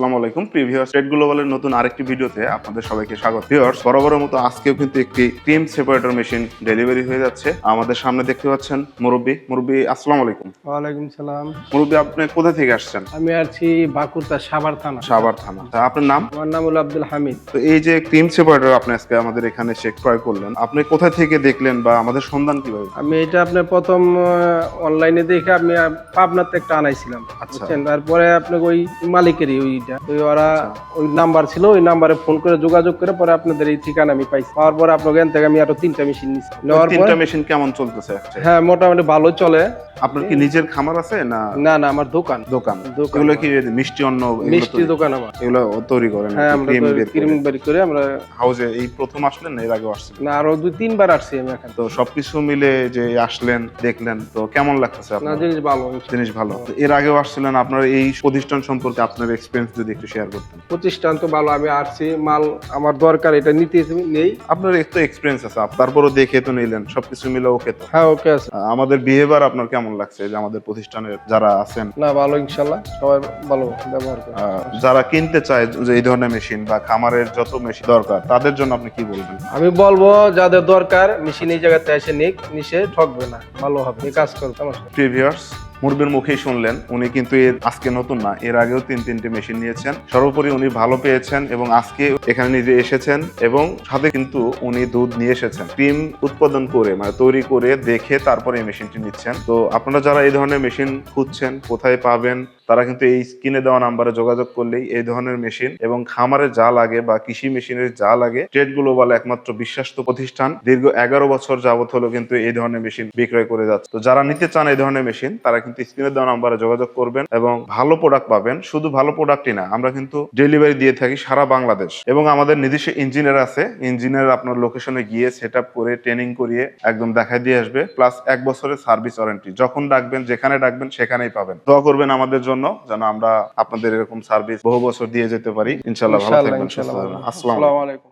আসসালামু আলাইকুম। Previous trade গ্লোবালের নতুন আরেকটি ভিডিওতে আপনাদের সবাইকে স্বাগত। ভিউয়ার্স বরাবরের মতো আজকেও কিন্তু একটি ক্রিম সেপারেটর মেশিন ডেলিভারি হয়ে যাচ্ছে। আমাদের সামনে দেখতে পাচ্ছেন মুরব্বী। মুরব্বী আসসালামু আলাইকুম। ওয়ালাইকুম সালাম। মুরব্বী আপনি কোথা থেকে আসছেন? আমি আছি বাঁকুড়া সাভার থানা। সাভার থানা। তা আপনার নাম? আমার নাম হলো আব্দুল হামিদ। তো এই যে ক্রিম সেপারেটর আপনি আজকে আমাদের এখানে চেক ক্রয় করলেন আপনি কোথা থেকে দেখলেন বা আমাদের সন্ধান কীভাবে আমি এটা আপনার প্রথম অনলাইনে দেখে আমি পাবনাতে একটা আনাইছিলাম আচ্ছা। তারপরে আপনাকে ওই মালিকেরই ওইটা তো ওরা ওই নাম্বার ছিল ওই নাম্বারে ফোন করে যোগাযোগ করে পরে আপনাদের এই ঠিকানা আমি পাইছি। পাওয়ার পরে আপনাকে এখান থেকে আমি আরও তিনটা মেশিন নিচ্ছি নেওয়ার তিনটা মেশিন কেমন চলতেছে হ্যাঁ মোটামুটি ভালো চলে। আপনার কি নিজের খামার আছে না? না না আমার দোকান। দোকান। এগুলো কি মিষ্টি এগুলো মিষ্টি দোকান আমার। এগুলো তৈরি করেন হ্যাঁ আমরা ক্রিম বের করে? আমরা হাউসে এই প্রথম আসলেন না এর আগে আসছিলেন না আরও দুই তিনবার আসছি আমি এখানে। তো সবকিছু মিলে যে আসলেন দেখলেন তো কেমন লাগতেছে আপনার? জিনিস ভালো জিনিস ভালো। এর আগেও আসছিলেন আপনার এই প্রতিষ্ঠান সম্পর্কে আপনার এক্সপিরিয়েন্স যদি একটু শেয়ার করতেন। প্রতিষ্ঠান তো ভালো আমি আসছি মাল আমার দরকার এটা নিতে নেই। আপনার একটু এক্সপিরিয়েন্স আছে তারপরও দেখে তো নিলেন সবকিছু মিলে ওকে তো? হ্যাঁ ওকে আছে। আমাদের বিহেভিয়ার আপনার কেমন লাগছে? যে আমাদের প্রতিষ্ঠানের যারা আছেন। না ভালো ইনশাল্লাহ সবাই ভালো ব্যবহার করে। যারা কিনতে চায় যে এই ধরনের মেশিন বা খামারের যত মেশিন দরকার তাদের জন্য আপনি কি বলবেন? আমি বলব যাদের দরকার মেশিন এই জায়গাতে এসে নিক নিচে ঠকবে না ভালো হবে কাজ করবে। প্রিভিয়ার্স মুরবির মুখেই শুনলেন, উনি কিন্তু এর আজকে নতুন না, এর আগেও তিন তিনটে মেশিন নিয়েছেন। সর্বোপরি উনি ভালো পেয়েছেন এবং আজকে এখানে নিজে এসেছেন এবং সাথে কিন্তু উনি দুধ নিয়ে এসেছেন। ক্রিম উৎপাদন করে মানে তৈরি করে দেখে তারপরে এই মেশিনটি নিচ্ছেন। তো আপনারা যারা এই ধরনের মেশিন খুঁজছেন, কোথায় পাবেন, তারা কিন্তু এই স্ক্রিনে দেওয়া নাম্বারে যোগাযোগ করলেই এই ধরনের মেশিন এবং খামারে যা লাগে বা কৃষি মেশিনের যা লাগে ট্রেড গ্লোবাল একমাত্র বিশ্বাস্ত প্রতিষ্ঠান। দীর্ঘ এগারো বছর যাবত হলো কিন্তু এই ধরনের মেশিন বিক্রয় করে যাচ্ছে। তো যারা নিতে চান এই ধরনের মেশিন তারা কিন্তু স্ক্রিনে দেওয়া নাম্বারে যোগাযোগ করবেন এবং ভালো প্রোডাক্ট পাবেন। শুধু ভালো প্রোডাক্টই না আমরা কিন্তু ডেলিভারি দিয়ে থাকি সারা বাংলাদেশ। এবং আমাদের নিজস্ব ইঞ্জিনিয়ার আছে। ইঞ্জিনিয়ার আপনার লোকেশনে গিয়ে সেট করে ট্রেনিং করিয়ে একদম দেখাই দিয়ে আসবে। প্লাস এক বছরের সার্ভিস ওয়ারেন্টি যখন ডাকবেন যেখানে ডাকবেন সেখানেই পাবেন। দোয়া করবেন আমাদের জন্য যেন আমরা আপনাদের এরকম সার্ভিস বহু বছর দিয়ে যেতে পারি। ইনশাল্লাহ ভালো থাকবেন। আসসালামু আলাইকুম।